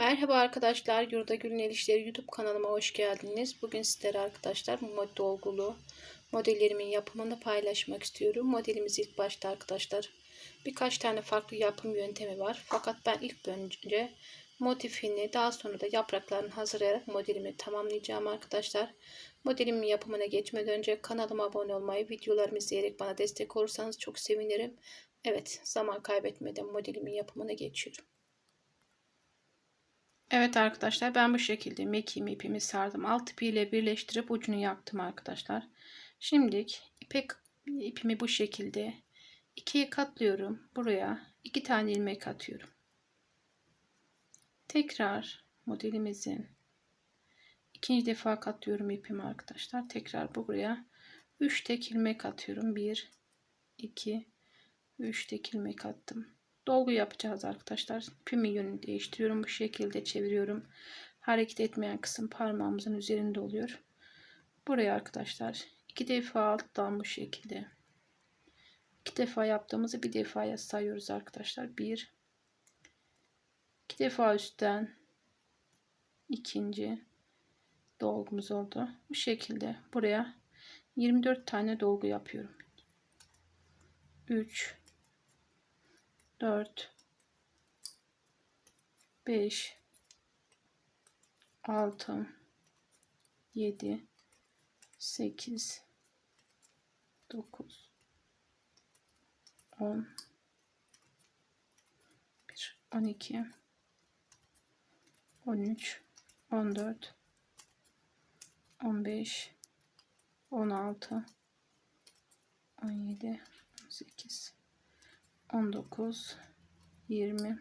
Merhaba arkadaşlar, Yurda Gül'ün El İşleri YouTube kanalıma hoş geldiniz. Bugün sizlere arkadaşlar mod dolgulu modellerimin yapımını paylaşmak istiyorum. Modelimiz ilk başta arkadaşlar birkaç tane farklı yapım yöntemi var. Fakat ben ilk önce motifini daha sonra da yapraklarını hazırlayarak modelimi tamamlayacağım arkadaşlar. Modelimin yapımına geçmeden önce kanalıma abone olmayı, videolarımı izleyerek bana destek olursanız çok sevinirim. Evet, zaman kaybetmeden modelimin yapımına geçiyorum. Evet arkadaşlar ben bu şekilde mekiğimi ipimi sardım. Alt ipiyle birleştirip ucunu yaktım arkadaşlar. Şimdi ipek ipimi bu şekilde ikiye katlıyorum. Buraya iki tane ilmek atıyorum. Tekrar modelimizin ikinci defa katlıyorum ipimi arkadaşlar. Tekrar buraya 3 tek ilmek atıyorum. 1 2 3 tek ilmek attım dolgu yapacağız arkadaşlar. Pimi yönünü değiştiriyorum. Bu şekilde çeviriyorum. Hareket etmeyen kısım parmağımızın üzerinde oluyor. Buraya arkadaşlar iki defa alttan bu şekilde iki defa yaptığımızı bir defaya sayıyoruz arkadaşlar. Bir iki defa üstten ikinci dolgumuz oldu. Bu şekilde buraya 24 tane dolgu yapıyorum. 3 4 5 6 7 8 9 10 1 12 13 14 15 16 17 18 19 20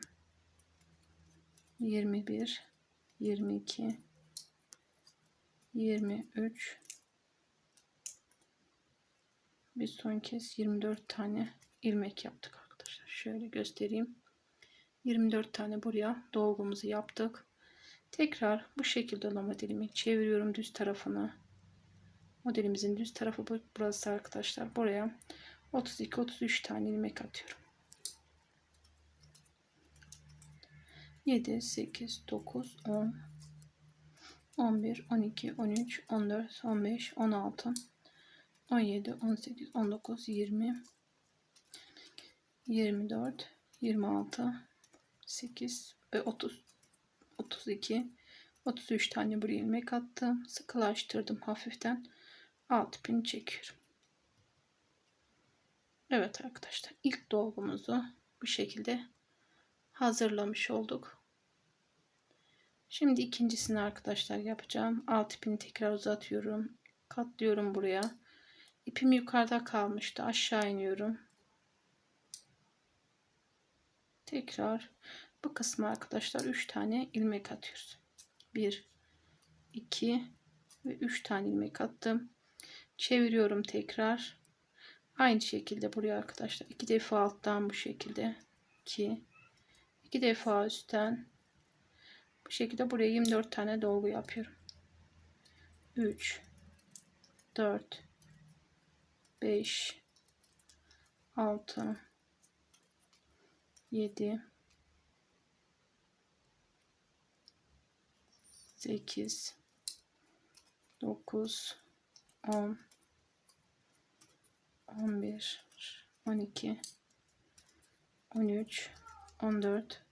21 22 23 bir son kez 24 tane ilmek yaptık arkadaşlar. Şöyle göstereyim. 24 tane buraya dolgumuzu yaptık. Tekrar bu şekilde olan modelimi çeviriyorum düz tarafına. Modelimizin düz tarafı burası arkadaşlar. Buraya 32-33 tane ilmek atıyorum. 7, 8, 9, 10, 11, 12, 13, 14, 15, 16, 17, 18, 19, 20, 24, 26, 8 ve 30, 32, 33 tane buraya ilmek attım. Sıkılaştırdım hafiften. Alt pin çekiyorum. Evet arkadaşlar ilk dolgumuzu bu şekilde hazırlamış olduk. Şimdi ikincisini arkadaşlar yapacağım. Alt ipini tekrar uzatıyorum. Katlıyorum buraya. İpim yukarıda kalmıştı. Aşağı iniyorum. Tekrar bu kısmı arkadaşlar 3 tane ilmek atıyoruz. 1 2 ve 3 tane ilmek attım. Çeviriyorum tekrar. Aynı şekilde buraya arkadaşlar 2 defa alttan bu şekilde 2 2 defa üstten bu şekilde buraya 24 tane dolgu yapıyorum. 3 4 5 6 7 8 9 10 11 12 13 14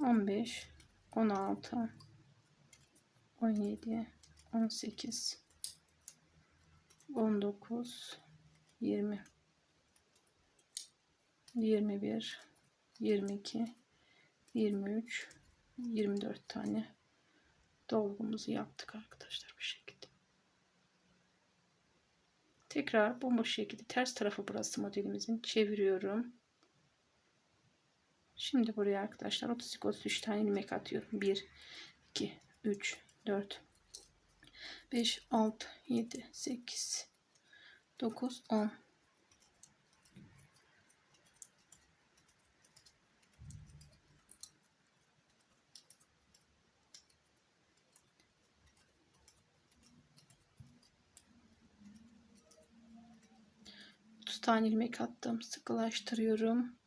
15 16 17 18 19 20 21 22 23 24 tane dolgumuzu yaptık arkadaşlar bu şekilde. Tekrar bu şekilde ters tarafı burası modelimizin çeviriyorum. Şimdi buraya arkadaşlar 32 33 tane ilmek atıyorum. 1 2 3 4 5 6 7 8 9 10 30 tane ilmek attım. Sıkılaştırıyorum.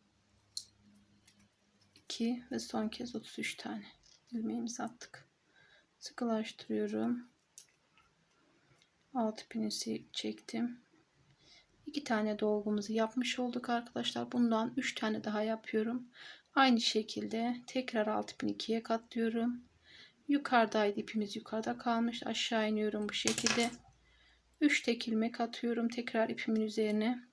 2 ve son kez 33 tane. ilmeğimizi attık. Sıkılaştırıyorum. Alt ipini çektim. İki tane dolgumuzu yapmış olduk arkadaşlar. Bundan üç tane daha yapıyorum. Aynı şekilde tekrar alt ipini ikiye katlıyorum. Yukarıdaydı ipimiz yukarıda kalmış. Aşağı iniyorum bu şekilde. 3 tek ilmek atıyorum tekrar ipimin üzerine.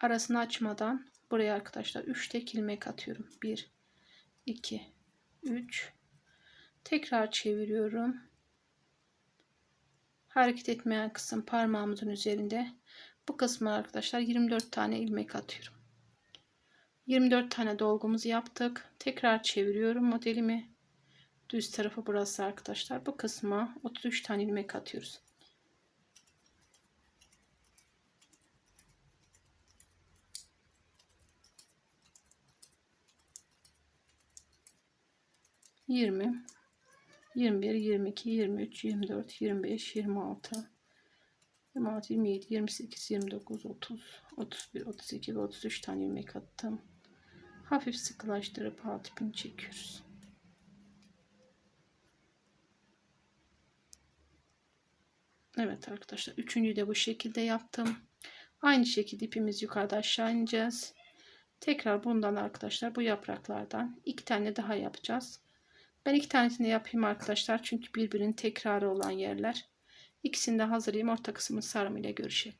Arasını açmadan buraya arkadaşlar 3 tek ilmek atıyorum. 1 2 3 Tekrar çeviriyorum. Hareket etmeyen kısım parmağımızın üzerinde. Bu kısmı arkadaşlar 24 tane ilmek atıyorum. 24 tane dolgumuzu yaptık. Tekrar çeviriyorum modelimi. Düz tarafı burası arkadaşlar. Bu kısma 33 tane ilmek atıyoruz. 20 21 22 23 24 25 26 26 27 28 29 30 31 32 ve 33 tane ilmek attım. Hafif sıkılaştırıp alt ipini çekiyoruz. Evet arkadaşlar üçüncü de bu şekilde yaptım. Aynı şekilde ipimiz yukarıda aşağı ineceğiz. Tekrar bundan arkadaşlar bu yapraklardan iki tane daha yapacağız. Ben iki tanesini yapayım arkadaşlar. Çünkü birbirinin tekrarı olan yerler. İkisini de hazırlayayım. Orta kısmın sarımı ile görüşelim.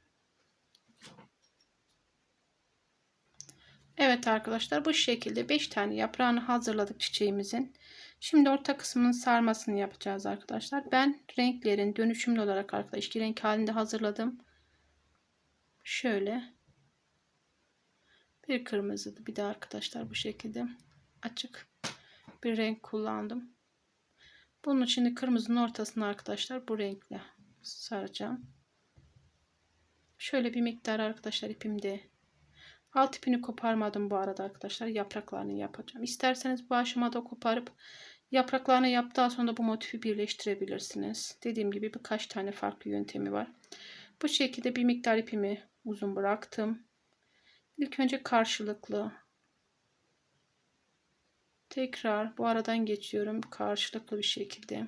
Evet arkadaşlar bu şekilde 5 tane yaprağını hazırladık çiçeğimizin. Şimdi orta kısmının sarmasını yapacağız arkadaşlar. Ben renklerin dönüşümlü olarak arkadaşlar iki renk halinde hazırladım. Şöyle bir kırmızı bir de arkadaşlar bu şekilde açık bir renk kullandım. Bunun için kırmızının ortasına arkadaşlar bu renkle saracağım. Şöyle bir miktar arkadaşlar ipimde Alt ipini koparmadım bu arada arkadaşlar. Yapraklarını yapacağım. İsterseniz bu aşamada koparıp yapraklarını yaptıktan sonra bu motifi birleştirebilirsiniz. Dediğim gibi birkaç tane farklı yöntemi var. Bu şekilde bir miktar ipimi uzun bıraktım. İlk önce karşılıklı. Tekrar bu aradan geçiyorum. Karşılıklı bir şekilde.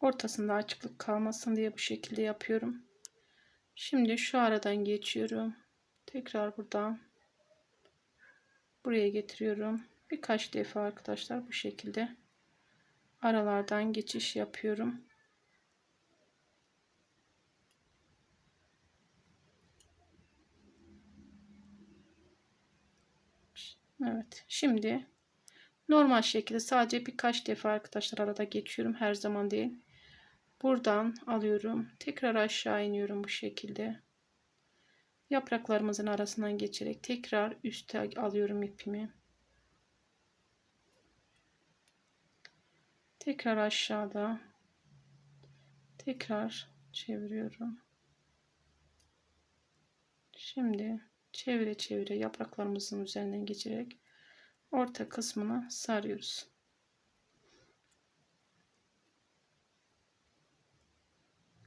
Ortasında açıklık kalmasın diye bu şekilde yapıyorum. Şimdi şu aradan geçiyorum. Tekrar buradan buraya getiriyorum. Birkaç defa arkadaşlar bu şekilde aralardan geçiş yapıyorum. Evet. Şimdi normal şekilde sadece birkaç defa arkadaşlar arada geçiyorum. Her zaman değil. Buradan alıyorum. Tekrar aşağı iniyorum bu şekilde yapraklarımızın arasından geçerek tekrar üste alıyorum ipimi. Tekrar aşağıda tekrar çeviriyorum. Şimdi çevire çevire yapraklarımızın üzerinden geçerek orta kısmına sarıyoruz.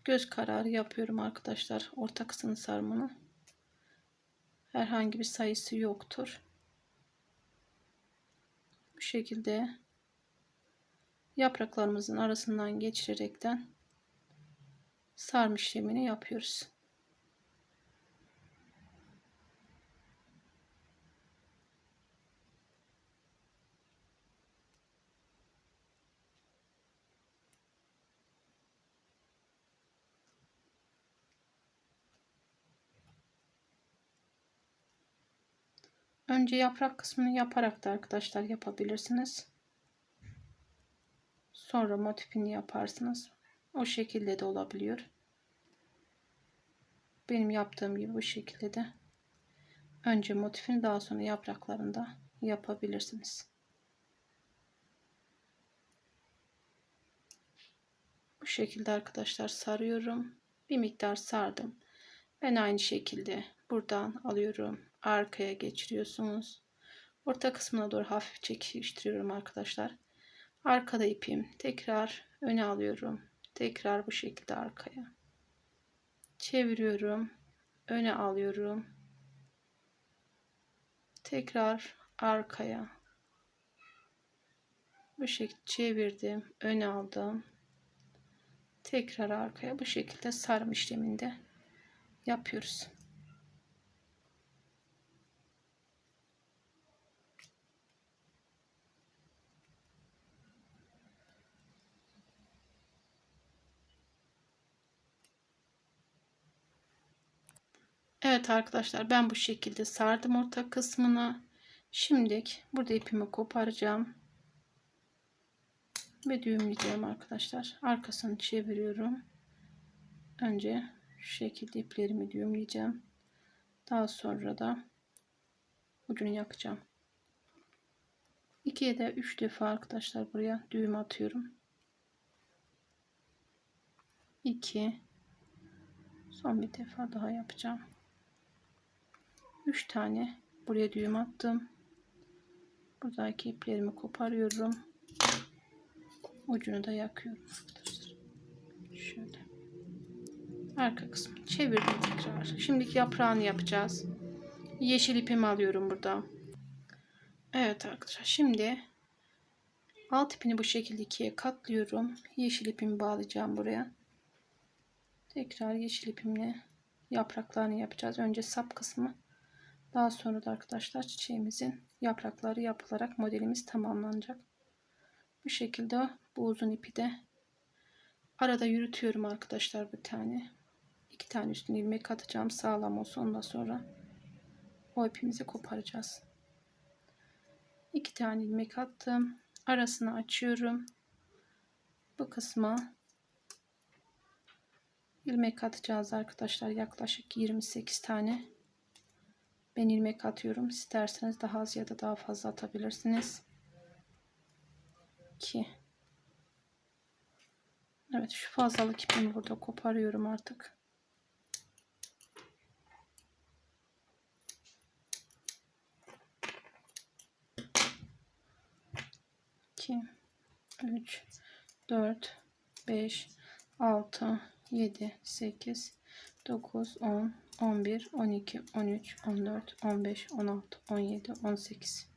Göz kararı yapıyorum arkadaşlar orta kısmını sarmanı herhangi bir sayısı yoktur. Bu şekilde yapraklarımızın arasından geçirerekten sarma işlemini yapıyoruz. Önce yaprak kısmını yaparak da arkadaşlar yapabilirsiniz. Sonra motifini yaparsınız. O şekilde de olabiliyor. Benim yaptığım gibi bu şekilde de önce motifini daha sonra yapraklarında yapabilirsiniz. Bu şekilde arkadaşlar sarıyorum. Bir miktar sardım. Ben aynı şekilde buradan alıyorum arkaya geçiriyorsunuz. Orta kısmına doğru hafif çekiştiriyorum arkadaşlar. Arkada ipim. Tekrar öne alıyorum. Tekrar bu şekilde arkaya. Çeviriyorum. Öne alıyorum. Tekrar arkaya. Bu şekilde çevirdim. Öne aldım. Tekrar arkaya bu şekilde sarım işleminde yapıyoruz. Evet arkadaşlar ben bu şekilde sardım orta kısmına. Şimdi burada ipimi koparacağım. Ve düğümleyeceğim arkadaşlar. Arkasını çeviriyorum. Önce şu şekilde iplerimi düğümleyeceğim. Daha sonra da ucunu yakacağım. 2'ye de 3 defa arkadaşlar buraya düğüm atıyorum. 2 son bir defa daha yapacağım. 3 tane buraya düğüm attım. Buradaki iplerimi koparıyorum. Ucunu da yakıyorum arkadaşlar. Şöyle. Arka kısmı çevirdim tekrar. Şimdiki yaprağını yapacağız. Yeşil ipimi alıyorum burada. Evet arkadaşlar şimdi alt ipini bu şekilde ikiye katlıyorum. Yeşil ipimi bağlayacağım buraya. Tekrar yeşil ipimle yapraklarını yapacağız. Önce sap kısmı daha sonra da arkadaşlar çiçeğimizin yaprakları yapılarak modelimiz tamamlanacak. Bu şekilde bu uzun ipi de arada yürütüyorum arkadaşlar bir tane. iki tane üstüne ilmek atacağım sağlam olsun. Ondan sonra o ipimizi koparacağız. iki tane ilmek attım. Arasını açıyorum. Bu kısma ilmek atacağız arkadaşlar. Yaklaşık 28 tane. Ben ilmek atıyorum. İsterseniz daha az ya da daha fazla atabilirsiniz. 2 Evet şu fazlalık ipimi burada koparıyorum artık. İki, üç, dört, beş, altı, yedi, sekiz, dokuz, on, 11, 12, 13, 14, 15, 16, 17, 18,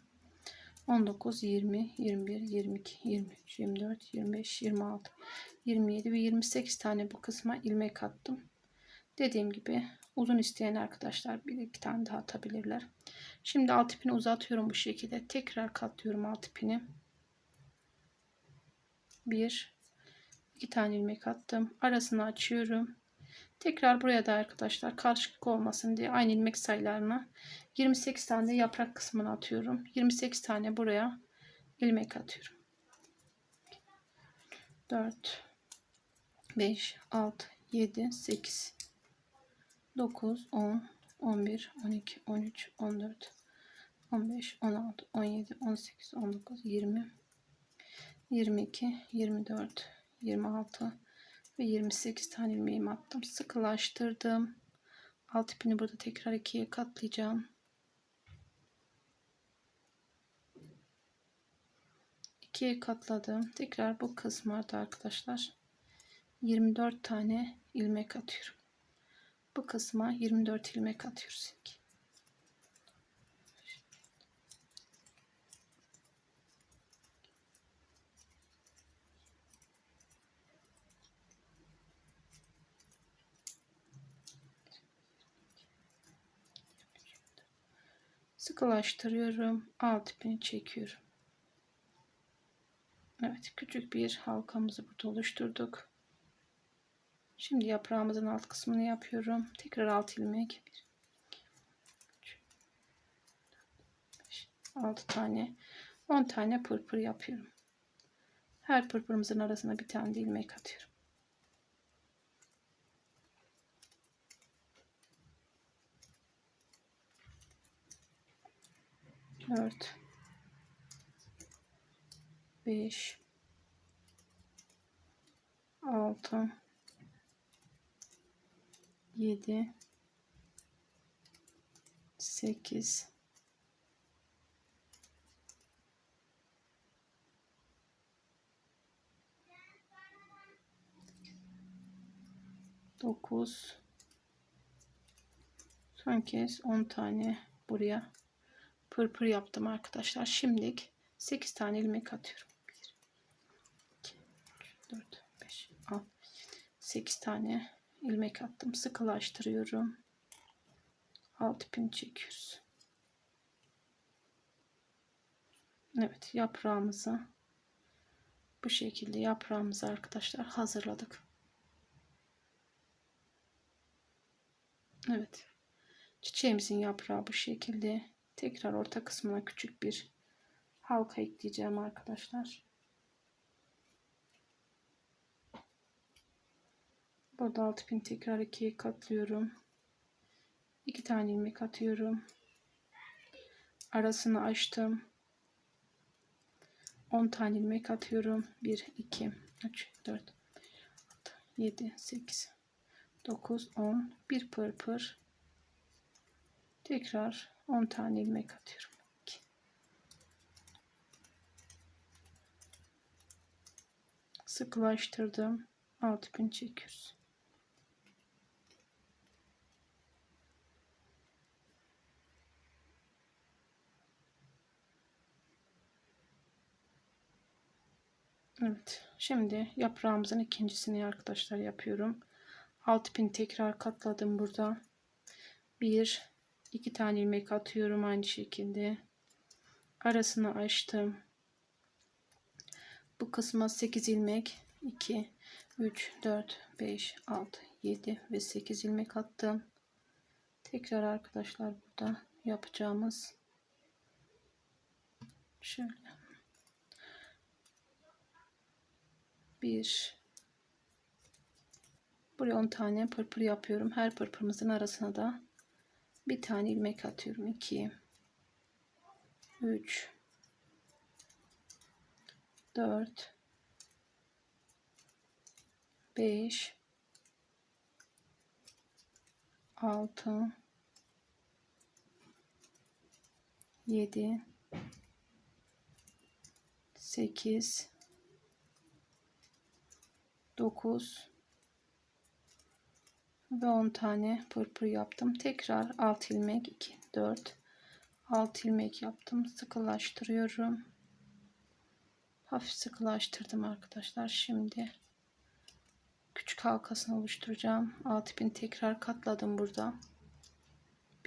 19, 20, 21, 22, 23, 24, 25, 26, 27 ve 28 tane bu kısma ilmek attım. Dediğim gibi uzun isteyen arkadaşlar bir iki tane daha atabilirler. Şimdi alt ipini uzatıyorum bu şekilde. Tekrar katlıyorum alt ipini. Bir, iki tane ilmek attım. Arasını açıyorum. Tekrar buraya da arkadaşlar karışıklık olmasın diye aynı ilmek sayılarına 28 tane yaprak kısmına atıyorum. 28 tane buraya ilmek atıyorum. 4 5 6 7 8 9 10 11 12 13 14 15 16 17 18 19 20 22 24 26 ve 28 tane ilmeğimi attım. Sıkılaştırdım. Alt ipini burada tekrar ikiye katlayacağım. ikiye katladım. Tekrar bu kısmlarda arkadaşlar 24 tane ilmek atıyorum. Bu kısma 24 ilmek atıyoruz. Ilk. Sıkılaştırıyorum. Alt ipini çekiyorum. Evet küçük bir halkamızı burada oluşturduk. Şimdi yaprağımızın alt kısmını yapıyorum. Tekrar alt ilmek. 6 tane 10 tane pırpır yapıyorum. Her pırpırımızın arasına bir tane ilmek atıyorum. 4 5 6 7 8 9 son kez 10 tane buraya pırpır yaptım arkadaşlar. Şimdilik 8 tane ilmek atıyorum. 1, 2, 3, 4, 5, 6, 8 tane ilmek attım. Sıkılaştırıyorum. 6 pin çekiyoruz. Evet yaprağımızı bu şekilde yaprağımızı arkadaşlar hazırladık. Evet. Çiçeğimizin yaprağı bu şekilde. Tekrar orta kısmına küçük bir halka ekleyeceğim arkadaşlar. Burada 6000 tekrar ikiye katlıyorum. 2 tane ilmek atıyorum. Arasını açtım. 10 tane ilmek atıyorum. 1 2 3 4 6 7 8 9 10 bir pırpır tekrar 10 tane ilmek atıyorum. 2 sıkılaştırdım. 6000 çekiyoruz. Evet. Şimdi yaprağımızın ikincisini arkadaşlar yapıyorum. 6000 tekrar katladım burada. Bir, iki tane ilmek atıyorum aynı şekilde. Arasını açtım. Bu kısma 8 ilmek 2 3 4 5 6 7 ve 8 ilmek attım. Tekrar arkadaşlar burada yapacağımız şöyle bir buraya 10 tane pırpır yapıyorum. Her pırpırımızın arasına da bir tane ilmek atıyorum. 2 3 4 5 6 7 8 9 ve 10 tane pırpır yaptım. Tekrar 6 ilmek 2 4 6 ilmek yaptım. Sıkılaştırıyorum. Hafif sıkılaştırdım arkadaşlar. Şimdi küçük halkasını oluşturacağım. 6000 tekrar katladım burada.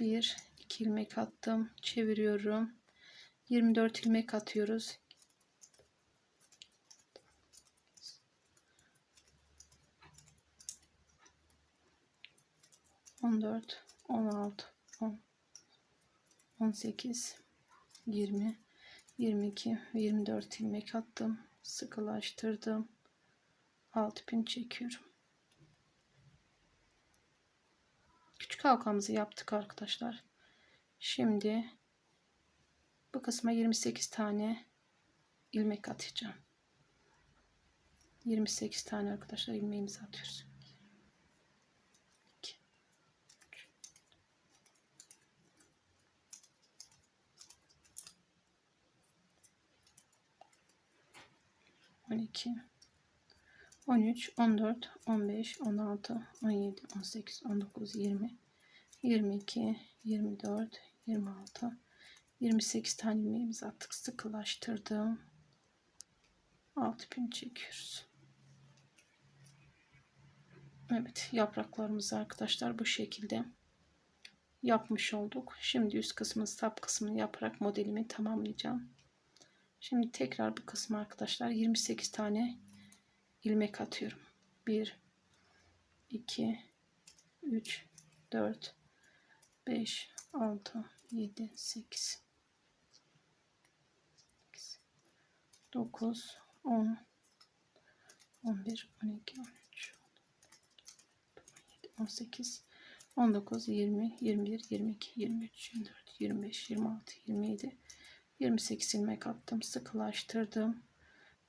1 2 ilmek attım. Çeviriyorum. 24 ilmek atıyoruz. 14 16 10 18 20 22 ve 24 ilmek attım sıkılaştırdım 6000 çekiyorum. Küçük halkamızı yaptık arkadaşlar. Şimdi bu kısma 28 tane ilmek atacağım. 28 tane arkadaşlar ilmeğimizi atıyoruz 12 13 14 15 16 17 18 19 20 22 24 26 28 tane ilmeğimizi attık. Sıkılaştırdım. 6000 çekiyoruz Evet yapraklarımızı arkadaşlar bu şekilde yapmış olduk. Şimdi üst kısmı sap kısmını yaparak modelimi tamamlayacağım Şimdi tekrar bu kısmı arkadaşlar 28 tane ilmek atıyorum. 1 2 3 4 5 6 7 8 9 10 11 12 13 18 19 20 21 22 23 24 25 26 27 28 ilmek attım sıkılaştırdım.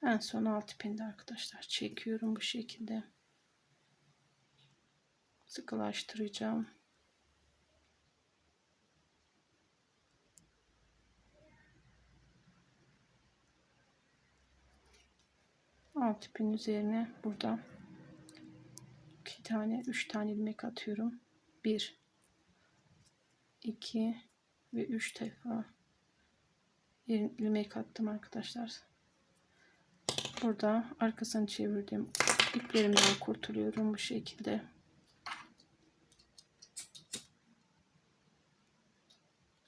En son alt ipinde arkadaşlar çekiyorum bu şekilde. Sıkılaştıracağım. Alt ipin üzerine burada iki tane üç tane ilmek atıyorum. Bir iki ve üç defa ilmek attım arkadaşlar. Burada arkasını çevirdim. iplerimden kurtuluyorum bu şekilde.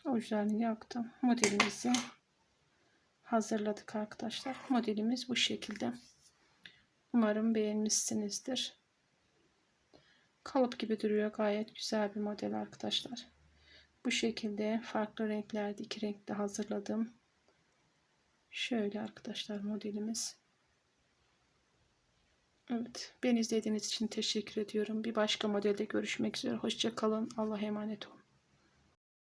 Orijinalini yaktım. Modelimizi hazırladık arkadaşlar. Modelimiz bu şekilde. Umarım beğenmişsinizdir. Kalıp gibi duruyor. Gayet güzel bir model arkadaşlar. Bu şekilde farklı renklerde iki renkte hazırladım. Şöyle arkadaşlar modelimiz. Evet. Beni izlediğiniz için teşekkür ediyorum. Bir başka modelde görüşmek üzere. Hoşça kalın. Allah'a emanet olun.